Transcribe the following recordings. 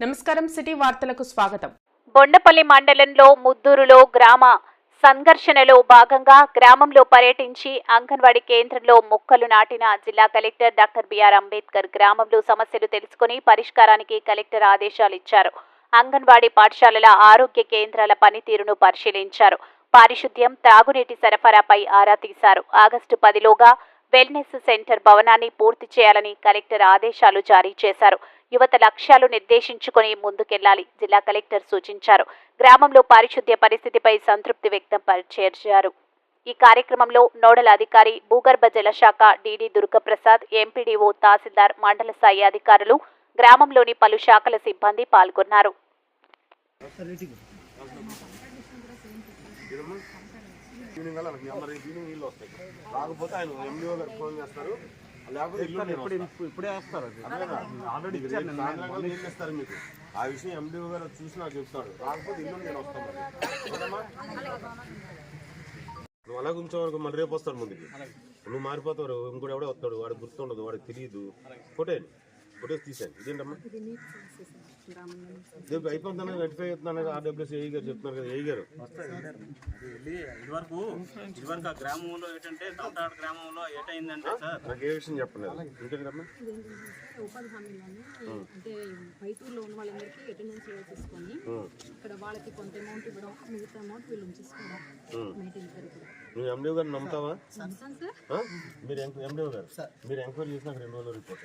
నమస్కారం సిటీ వార్తలకు స్వాగతం. బొండపల్లి మండలంలో ముద్దూరులో గ్రామ సంఘర్షణలో భాగంగా గ్రామంలో పర్యటించి అంగన్వాడీ కేంద్రంలో మొక్కలు నాటిన జిల్లా కలెక్టర్ డాక్టర్ బిఆర్ అంబేద్కర్ గ్రామంలో సమస్యలు తెలుసుకుని పరిష్కారానికి కలెక్టర్ ఆదేశాలు ఇచ్చారు. అంగన్వాడీ పాఠశాలల ఆరోగ్య కేంద్రాల పనితీరును పరిశీలించారు. పారిశుద్ధ్యం త్రాగునీటి సరఫరాపై ఆరా తీశారు. ఆగస్టు పదిలోగా వెల్నెస్ సెంటర్ భవనాన్ని పూర్తి చేయాలని కలెక్టర్ ఆదేశాలు జారీ చేశారు. యువత లక్ష్యాలు నిర్దేశించుకుని ముందుకెళ్ళాలి జిల్లా కలెక్టర్ సూచించారు. గ్రామంలో పారిశుద్ధ్య పరిస్థితిపై సంతృప్తి వ్యక్తం పరిచేర్చారు ఈ కార్యక్రమంలో నోడల్ అధికారి భూగర్భ జల శాఖ డిడి దుర్గప్రసాద్ ఎంపీడీఓ తహసీల్దార్ మండల స్థాయి అధికారులు గ్రామంలోని పలు శాఖల సిబ్బంది పాల్గొన్నారు. ఈవినింగ్ మనకి మరి ఈవినింగ్ నీళ్ళు వస్తాయి. రాకపోతే ఆయన ఎండిఓ గారు ఫోన్ చేస్తారు. లేకపోతే ఇల్లు. ఇప్పుడే వేస్తారు? ఆల్రెడీ నీళ్ళు ఇస్తారు మీకు? ఆ విషయం ఎండిఓ గారు చూసి నాకు చెప్తాడు రాకపోతే ఇల్లు నేను వస్తాను? నువ్వు అలాగే ఉంచే వరకు మళ్ళీ రేపు వస్తాడు ముందుకి. నువ్వు మారిపోతావు ఇంకోటి ఎవడే వస్తాడు. వాడికి గుర్తుండదు. వాడికి తెలియదు కొట్టేయండి. కొట్టేసి తీసేయండి. ఇదేంటమ్మా? రేపు అయిపోతుందని నోటిఫై అవుతున్నాను ఏఈ గారు చెప్తున్నారు కదా ఏఈ గారు. వెళ్ళి ఇదివరకు ఇదివరకు ఆ గ్రామంలో ఏంటంటే తమటాడ గ్రామంలో ఏటైందంటే సార్. నాకు ఏ విషయం చెప్పలేదు. ఇంకేంటమ్మా ఉపాధి హామీలోనే అంటే పైతూరులో ఉన్న వాళ్ళందరికీ అటెండెన్స్ తీసుకొని ఇక్కడ వాళ్ళకి కొంత అమౌంట్ ఇవ్వడం మిగతా అమౌంట్ వీళ్ళు ఉంచేసుకోవడం నువ్వు ఎండిఓ గారు నమ్ముతావా? సార్? మీరు ఎండిఓ గారు. మీరు ఎంక్వైరీ చేసినాక రెండు రోజులు రిపోర్ట్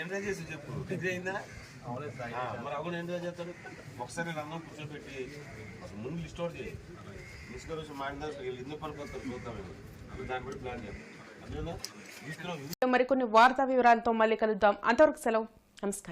ఏం ట్రై చేసి చెప్పు. డిగ్రీ అయిందా? మరి అవును ఏం ట్రై చేస్తాడు? ఒకసారి నన్ను కూర్చోబెట్టి అసలు ముందు లిస్ట్ అవుట్ చేయి. లిస్ట్ వచ్చి మా ఇంట్లో వీళ్ళు ఎందుకు పనికొస్తారు చూద్దాం ఇది. దాన్ని బట్టి ప్లాన్ చేద్దాం. మరికొన్ని వార్తా వివరాలతో మళ్ళీ కలుద్దాం. అంతవరకు సెలవు. నమస్కారం.